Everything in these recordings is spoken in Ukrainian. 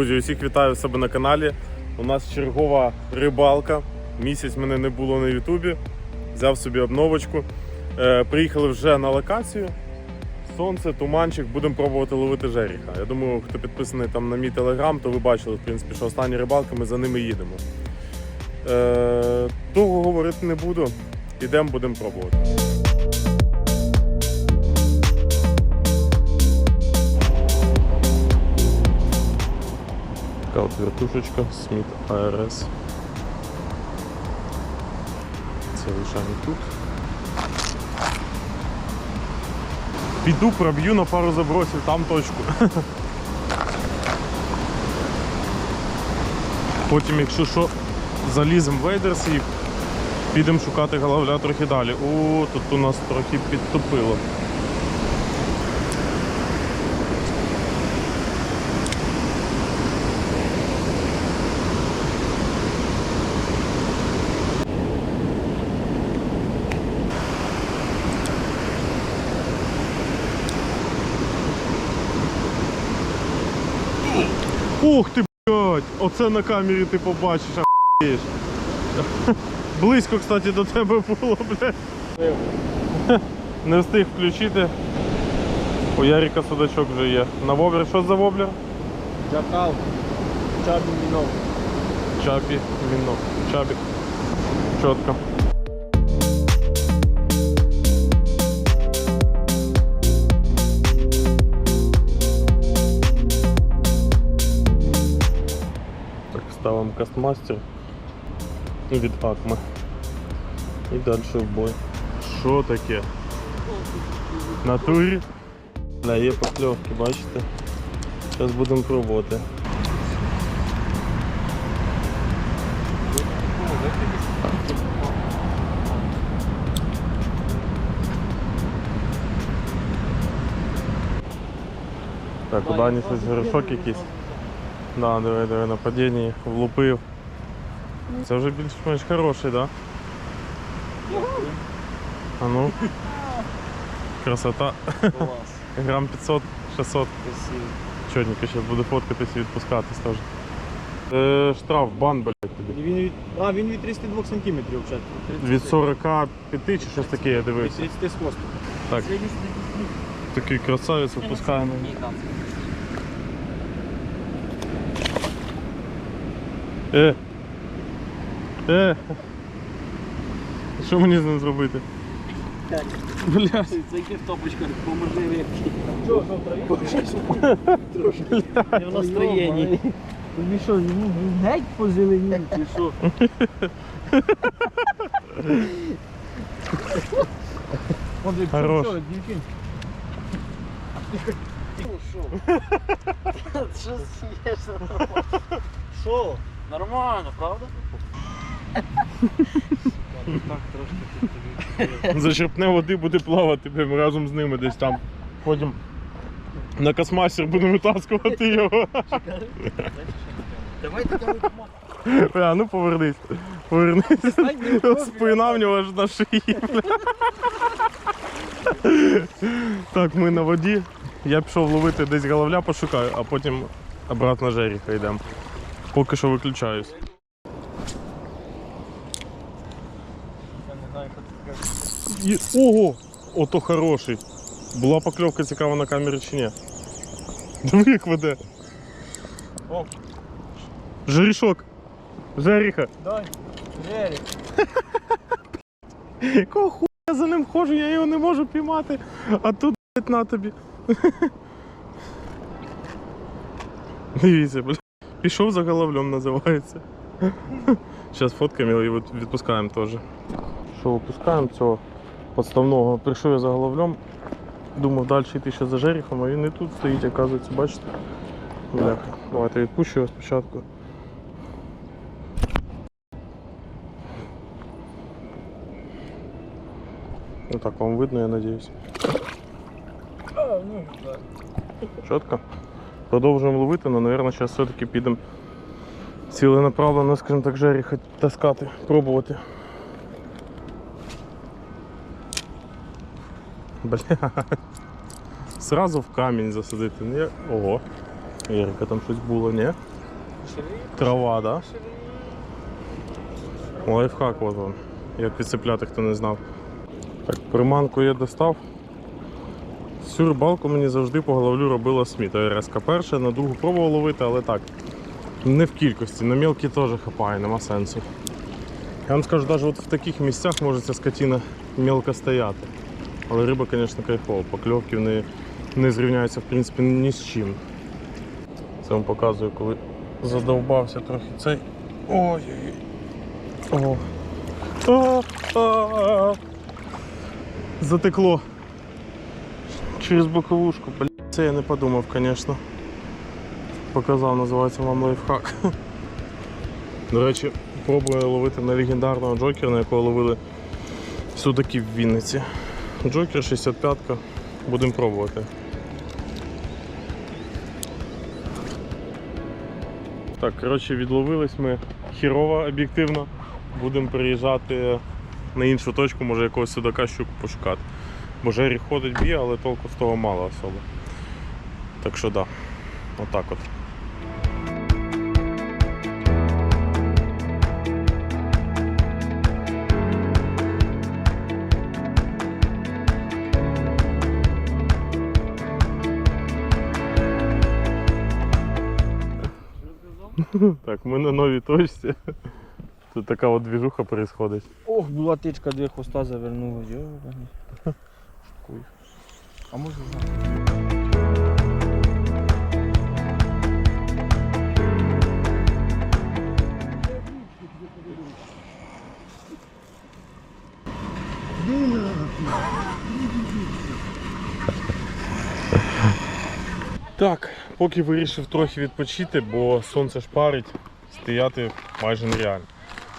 Друзі, усіх вітаю себе на каналі. У нас чергова рибалка. Місяць мене не було на Ютубі. Взяв собі обновочку. Е, приїхали вже на локацію. Сонце, туманчик, будемо пробувати ловити жеріха. Я думаю, хто підписаний там на мій телеграм, то ви бачили, в принципі, що останні рибалки ми за ними їдемо. Е, того говорити не буду. Ідемо, будемо пробувати. Така от вертушечка Сміт АРС. Це лишаємо тут. Піду проб'ю на пару забросів, там точку. Потім, якщо що, заліземо в вейдерс і підемо шукати головля трохи далі. О, тут у нас трохи підтопило. Ух ти, блядь! Оце на камері ти побачиш, ахуєш. Близько, кстати, до тебе було, блядь. Не встиг включити. У Ярика судачок вже є. На воблер, що за воблер? Джакал. Чабі мінов. Чабі, віно. Чабі. Чітко. Так, ставимо кастмастер від Акма. І далі в бой. Що таке? Натурі? Да, є покльовки, бачите? Зараз будемо пробувати. Так, у Дані щось горішок якийсь. Да, диви, диви, на падінні, влупив. Це вже більш-менш хороший, да? А ну. Красота. Грам 500, 600. Красиво. Чотненько, зараз буду фоткатись і відпускатись теж. Е, штраф, бан, блядь, тобі. Він від... А, він від 32 сантиметрів взагалі. Від 45 чи щось таке я Від дивився. 30 з хвостом. Так, такий красавець випускаємо. Е. Е. Що мені з ним зробити? Блядь. Це яке в топочках, поможи рибки. Що, що, Трошки. Не в настроєнні. Тобі що, йому геть позеленів чи що? От як Хорош. що, дівчин. Що з'їш? Що? Нормально, правда? Так, трошки Зачерпне води, буде плавати прямо разом з ними десь там. Потім на космастер будемо витаскувати його. Давайте. Бля, ну повернись. Повернись. Спина в нього аж на шиї. Так, ми на воді. Я пішов ловити десь головля, пошукаю, а потім обратно жеріха йдемо. Поки що виключаюсь. І- Ого! Ото хороший. Була покльовка цікава на камері чи ні? Диви, як веде. О. Жерішок. Жеріха. Дай, Жерік. Якого хуя я за ним ходжу, я його не можу піймати. А тут блядь, на тобі. Дивіться, блядь. Пішов за головлем називається. Зараз фоткаємо і від- відпускаємо теж. Що, випускаємо цього подставного. Прийшов я за головлем. Думав далі йти ще за жеріхом, а він і тут стоїть, оказується, бачите? Бляха. Давайте відпущу його спочатку. Ну так вам видно, я надіюсь. А, ну, так. Чітко. Продовжуємо ловити, але, мабуть, зараз все-таки підемо ціленаправленно, скажімо так, жеріха таскати, пробувати. Бля. Сразу в камінь засадити. Ні. Ого. Ярика там щось було, ні? Трава, да? Лайфхак от он. Як відцепляти, хто не знав. Так, приманку я достав. Всю рибалку мені завжди по головлю робила сміта РСК перша, на другу пробував ловити, але так. Не в кількості, на мілкі теж хапає, нема сенсу. Я вам скажу, навіть от в таких місцях може ця скотина мілко стояти. Але риба, звісно, кайфова. Покльовки вони не зрівняються в принципі ні з чим. Це вам показую, коли задовбався трохи цей. Ой-ой-ой. О. Затекло. Через боковушку. Бля, це я не подумав, звісно. Показав, називається вам лайфхак. До речі, пробую ловити на легендарного джокера, на якого ловили судаки в Вінниці. Джокер 65-ка. Будемо пробувати. Так, коротше, відловились ми хірово об'єктивно. Будемо переїжджати на іншу точку, може якогось судака щуку пошукати. Бо жеріх ходить б'є, але толку з того мало особо. Так що да, отак от. Так, ми на новій точці. Тут така от двіжуха происходить. Ох, була тичка, дві хвоста завернула. Йобаний. А може знати. Так, поки вирішив трохи відпочити, бо сонце шпарить, стояти майже нереально.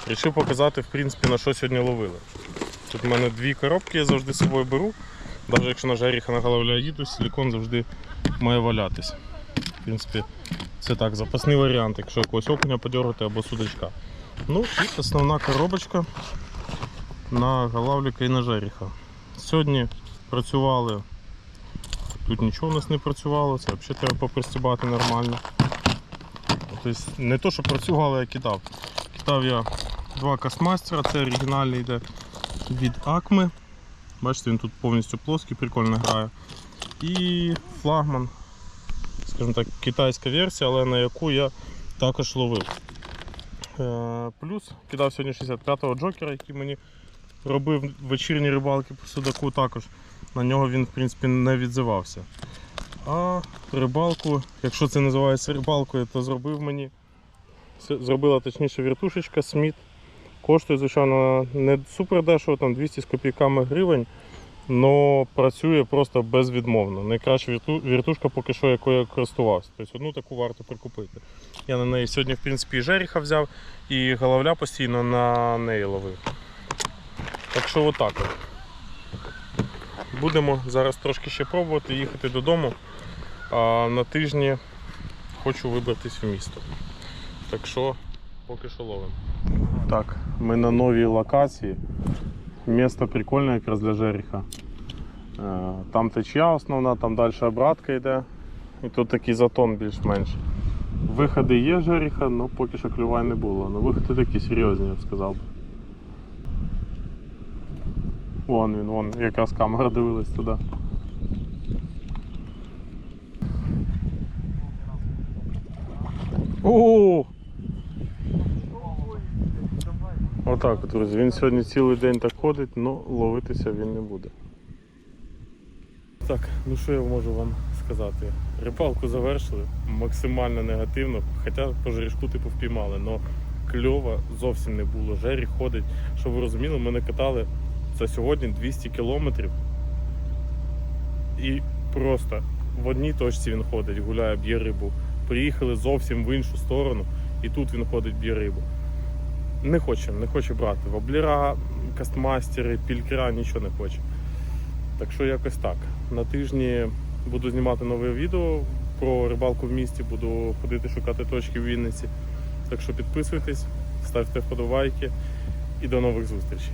Рішив показати, в принципі, на що сьогодні ловили. Тут в мене дві коробки, я завжди з собою беру. Навіть якщо на жаріха на головля їду, силікон завжди має валятись. В принципі, це так, запасний варіант, якщо якогось окуня подергати або судачка. Ну і основна коробочка на головліка і на жаріха. Сьогодні працювали Тут нічого у нас не працювало, це взагалі треба попристібати нормально. Тобто не то, що працювало, я кидав. Кидав я два кастмастера, це оригінальний йде від Акми. Бачите, він тут повністю плоский, прикольно грає. І флагман, скажімо так, китайська версія, але на яку я також ловив. Е, Плюс кидав сьогодні 65-го джокера, який мені робив вечірні рибалки по судаку також на нього він в принципі не відзивався. А рибалку, якщо це називається рибалкою, то зробив мені. Зробила точніше віртушечка Сміт. Коштує, звичайно, не супер дешево, там 200 з копійками гривень, але працює просто безвідмовно. Найкраща віртушка поки що, якою я користувався. Тобто одну таку варто прикупити. Я на неї сьогодні в принципі і жеріха взяв, і головля постійно на неї ловив. Так що отак от. Будемо зараз трошки ще пробувати їхати додому. А на тижні хочу вибратись в місто. Так що поки що ловимо. Так, ми на новій локації. Місто прикольне якраз для жеріха. Е, Там течія основна, там далі обратка йде. І тут такий затон більш-менш. Виходи є жеріха, але поки що клювань не було. Ну виходи такі серйозні, я б сказав. Вон він, вон, якраз камера дивилась туди. О! Отак, друзі, він сьогодні цілий день так ходить, але ловитися він не буде. Так, ну що я можу вам сказати? Рибалку завершили максимально негативно, хоча по жерішку типу впіймали, але кльова зовсім не було. Жері ходить. Щоб ви розуміли, ми не катали це сьогодні 200 кілометрів. І просто в одній точці він ходить, гуляє, б'є рибу. Приїхали зовсім в іншу сторону, і тут він ходить, б'є рибу. Не хоче, не хоче брати. Воблера, кастмастери, пількера, нічого не хоче. Так що якось так. На тижні буду знімати нове відео про рибалку в місті, буду ходити шукати точки в Вінниці. Так що підписуйтесь, ставте вподобайки і до нових зустрічей.